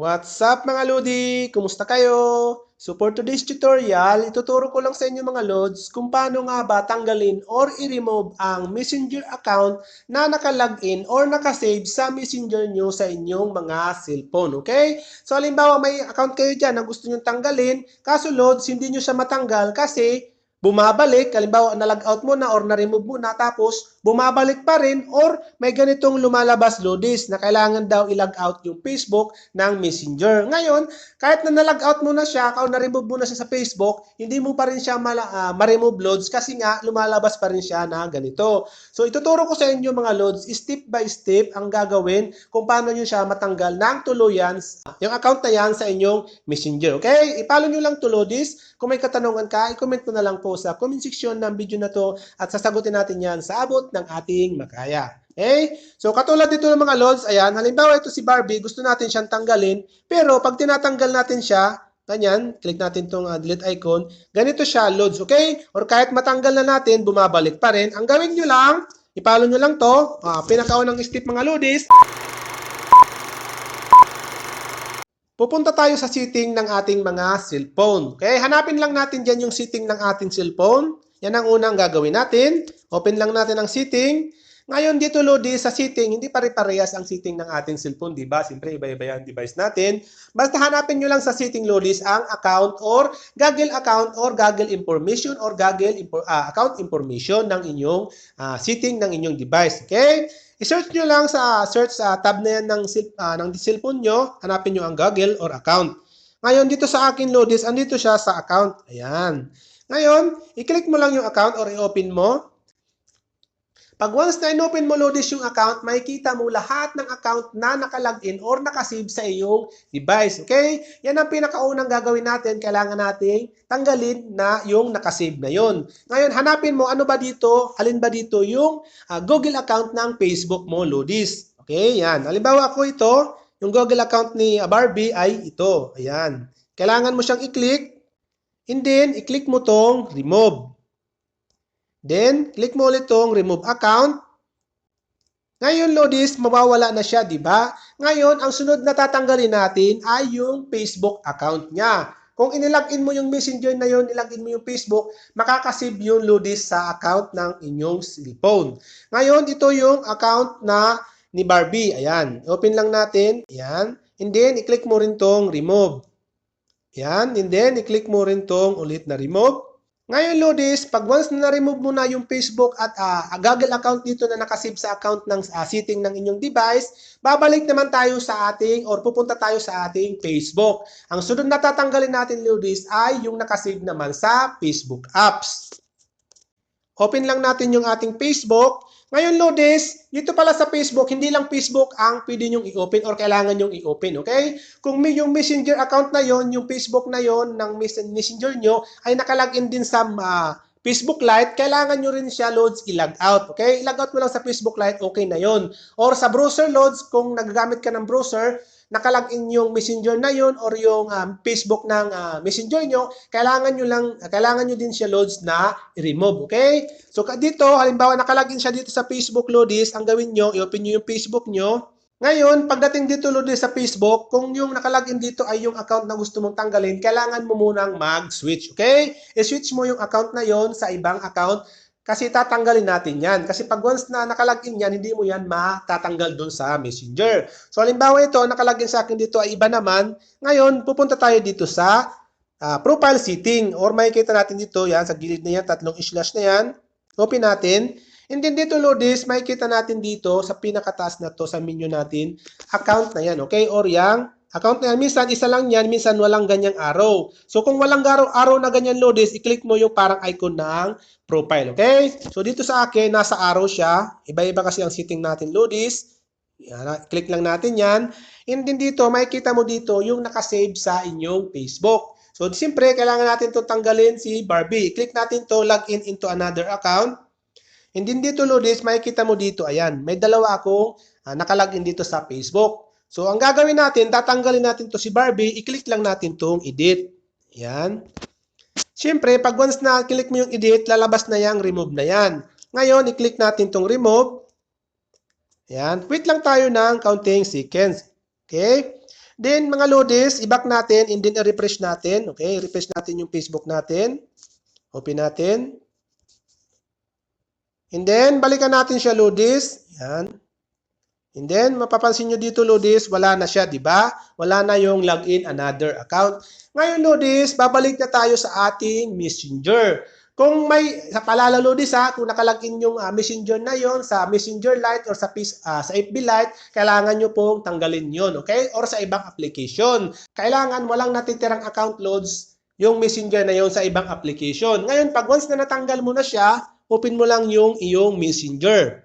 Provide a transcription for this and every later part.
What's up mga Lodi? Kumusta kayo? So for today's tutorial, ituturo ko lang sa inyo mga Lods kung paano nga ba tanggalin or i-remove ang Messenger account na nakalagin or nakasave sa Messenger nyo sa inyong mga cellphone. Okay? So halimbawa may account kayo dyan na gusto nyo tanggalin, kaso Lods, hindi nyo siya matanggal kasi bumabalik, halimbawa na-log out mo na or na-remove mo na tapos bumabalik pa rin or may ganitong lumalabas lodis na kailangan daw i-log out yung Facebook ng Messenger. Ngayon, kahit na na-log out mo na siya o na-remove mo na siya sa Facebook, hindi mo pa rin siya mala, ah, ma-remove loads kasi nga lumalabas pa rin siya na ganito. So ituturo ko sa inyo mga loads, step by step ang gagawin kung paano nyo siya matanggal ng tuluyan yung account na yan sa inyong Messenger. Okay? Ipalo nyo lang to lodis. Kung may katanungan ka, i-comment mo na lang po sa comment section ng video na to at sasagutin natin yan sa abot ng ating makaya. Okay? So, katulad dito ng mga lods, ayan, halimbawa ito si Barbie, gusto natin siyang tanggalin, pero pag tinatanggal natin siya, ganyan, click natin itong delete icon, ganito siya, loads, okay? Or kahit matanggal na natin, bumabalik pa rin. Ang gawin nyo lang, ipalo nyo lang to, ah, pinakaunang step mga lodis, Pupunta tayo sa setting ng ating mga cellphone. Okay, hanapin lang natin dyan yung setting ng ating cellphone. Yan ang unang gagawin natin. Open lang natin ang setting. Ngayon dito Lodi, sa setting, hindi pare-parehas ang setting ng ating cellphone, di ba? Siyempre, iba-iba yung device natin. Basta hanapin nyo lang sa setting Lodis ang account or Google account or Google information or Google info- ah, account information ng inyong ah, setting ng inyong device. Okay? I-search nyo lang sa search sa tab na yan ng, ah, ng cellphone nyo, hanapin nyo ang Google or account. Ngayon, dito sa akin, Lodis, andito siya sa account. Ayan. Ngayon, i-click mo lang yung account or i-open mo. Pag once na in-open mo, Lodis, yung account, makikita mo lahat ng account na nakalagin or nakasave sa iyong device. Okay? Yan ang pinakaunang gagawin natin. Kailangan nating tanggalin na yung nakasave na yon. Ngayon, hanapin mo ano ba dito, alin ba dito yung ah, Google account ng Facebook mo, Lodis. Okay? Yan. Halimbawa ako ito, yung Google account ni Barbie ay ito. Ayan. Kailangan mo siyang i-click. And then, i-click mo tong remove. Then, click mo ulit tong remove account. Ngayon, Lodis, mawawala na siya, di ba? Ngayon, ang sunod na tatanggalin natin ay yung Facebook account niya. Kung inilagin mo yung messenger na yun, ilagin mo yung Facebook, makakasave yung Lodis sa account ng inyong cellphone. Ngayon, ito yung account na ni Barbie. Ayan. Open lang natin. Ayan. And then, i-click mo rin tong remove. Ayan. And then, i-click mo rin tong ulit na remove. Ngayon, Lodis, pag once na na-remove mo na yung Facebook at ah, Google account dito na nakasave sa account ng ah, setting ng inyong device, babalik naman tayo sa ating or pupunta tayo sa ating Facebook. Ang sunod na tatanggalin natin, Lodis, ay yung nakasave naman sa Facebook apps. Open lang natin yung ating Facebook. Ngayon, Lodes, dito pala sa Facebook, hindi lang Facebook ang pwede nyong i-open or kailangan nyong i-open, okay? Kung may yung Messenger account na yon, yung Facebook na yon ng mes- Messenger nyo ay nakalagin din sa ah, Facebook Lite, kailangan nyo rin siya loads i-log out, okay? I-log out mo lang sa Facebook Lite, okay na yon. Or sa browser loads, kung nagagamit ka ng browser, nakalagin yung messenger na yun or yung um, Facebook ng ah, messenger nyo, kailangan nyo lang, kailangan nyo din siya loads na i-remove, okay? So dito, halimbawa nakalagin siya dito sa Facebook loadis, ang gawin nyo, i-open nyo yung Facebook nyo. Ngayon, pagdating dito loadis sa Facebook, kung yung nakalagin dito ay yung account na gusto mong tanggalin, kailangan mo munang mag-switch, okay? I-switch mo yung account na yon sa ibang account kasi tatanggalin natin yan. Kasi pag once na nakalagin yan, hindi mo yan matatanggal doon sa Messenger. So, halimbawa ito, nakalagin sa akin dito ay iba naman. Ngayon, pupunta tayo dito sa ah, profile setting. Or makikita natin dito, yan, sa gilid na yan, tatlong slash na yan. Open natin. And then dito, Lodis, makikita natin dito sa pinakataas na to sa menu natin, account na yan, okay? Or yang account na yan. Minsan, isa lang yan, minsan walang ganyang arrow. So, kung walang araw, arrow na ganyan, Lodis, i-click mo yung parang icon ng profile, okay? So, dito sa akin, nasa arrow siya. Iba-iba kasi ang setting natin, Lodis. Yan, click lang natin yan. And then dito, makikita mo dito yung nakasave sa inyong Facebook. So, siyempre, kailangan natin itong tanggalin si Barbie. Click natin to log in into another account. And then dito, Lodis, makikita mo dito, ayan, may dalawa akong ah, nakalagin dito sa Facebook. So, ang gagawin natin, tatanggalin natin to si Barbie, i-click lang natin tong edit. Ayan. Siyempre, pag once na click mo yung edit, lalabas na yung remove na yan. Ngayon, i-click natin tong remove. Ayan. Wait lang tayo ng counting seconds. Okay? Then, mga Lodis, i-back natin and then i-refresh natin. Okay, refresh natin yung Facebook natin. Open natin. And then, balikan natin siya, Lodis. Yan. And then, mapapansin nyo dito, Lodis, wala na siya, di ba? Wala na yung login another account. Ngayon, Lodis, babalik na tayo sa ating messenger. Kung may, sa palala Lodis ha, kung nakalagin yung ah, messenger na yon sa messenger lite or sa, ah, sa FB lite, kailangan nyo pong tanggalin yon okay? Or sa ibang application. Kailangan walang natitirang account loads yung messenger na yon sa ibang application. Ngayon, pag once na natanggal mo na siya, open mo lang yung iyong messenger.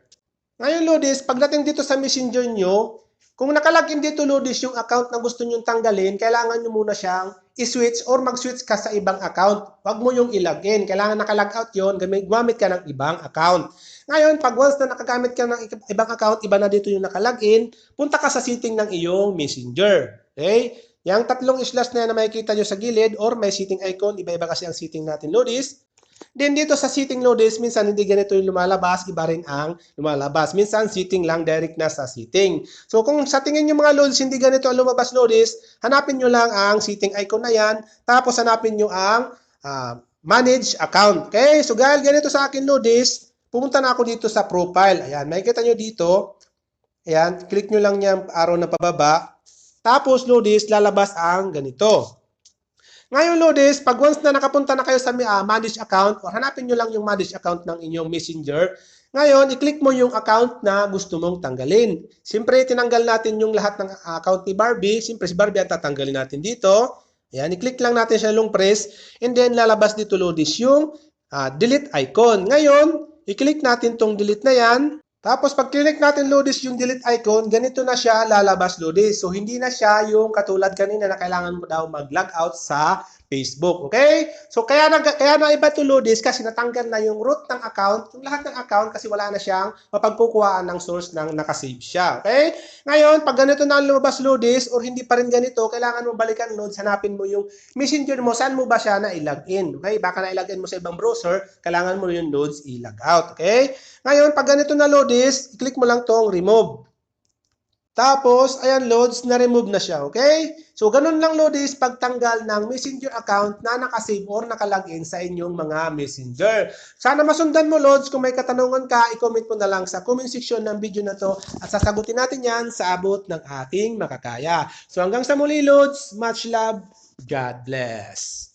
Ngayon, Lodis, pagdating dito sa messenger nyo, kung nakalagin dito, Lodis, yung account na gusto nyong tanggalin, kailangan nyo muna siyang i-switch or mag-switch ka sa ibang account. Huwag mo yung ilagin. Kailangan nakalag out yun, gumamit ka ng ibang account. Ngayon, pag once na nakagamit ka ng ibang account, iba na dito yung nakalagin, punta ka sa setting ng iyong messenger. Okay? Yung tatlong slash na yan na makikita nyo sa gilid or may setting icon, iba-iba kasi ang setting natin, Lodis. Then dito sa sitting loaders, minsan hindi ganito yung lumalabas, iba rin ang lumalabas. Minsan sitting lang direct na sa sitting. So kung sa tingin nyo mga loads, hindi ganito ang lumabas loaders, hanapin nyo lang ang sitting icon na yan, tapos hanapin nyo ang ah, manage account. Okay, so dahil ganito sa akin loaders, pumunta na ako dito sa profile. Ayan, makikita nyo dito. Ayan, click nyo lang yung arrow na pababa. Tapos loaders, lalabas ang ganito. Ngayon, Lodes, pag once na nakapunta na kayo sa uh, manage account, or hanapin nyo lang yung manage account ng inyong messenger, ngayon, i-click mo yung account na gusto mong tanggalin. Siyempre, tinanggal natin yung lahat ng account ni Barbie. Siyempre, si Barbie ang tatanggalin natin dito. Ayan, i-click lang natin siya long press. And then, lalabas dito, Lodes, yung ah, delete icon. Ngayon, i-click natin tong delete na yan. Tapos pag click natin Lodis yung delete icon, ganito na siya lalabas Lodis. So hindi na siya yung katulad kanina na kailangan mo daw mag-log out sa Facebook. Okay? So kaya na, kaya na iba to Lodis kasi natanggal na yung root ng account, yung lahat ng account kasi wala na siyang mapagkukuhaan ng source ng nakasave siya. Okay? Ngayon, pag ganito na lumabas Lodis or hindi pa rin ganito, kailangan mo balikan Lods, hanapin mo yung messenger mo, saan mo ba siya na i-login. Okay? Baka na i-login mo sa ibang browser, kailangan mo yung Lods i-log out. Okay? Ngayon, pag ganito na Lodis, i-click mo lang tong remove. Tapos, ayan, loads, na-remove na siya, okay? So, ganun lang, Lodis, pagtanggal ng messenger account na nakasave or nakalagin sa inyong mga messenger. Sana masundan mo, Lods. Kung may katanungan ka, i-comment mo na lang sa comment section ng video na to at sasagutin natin yan sa abot ng ating makakaya. So, hanggang sa muli, Lods. Much love. God bless.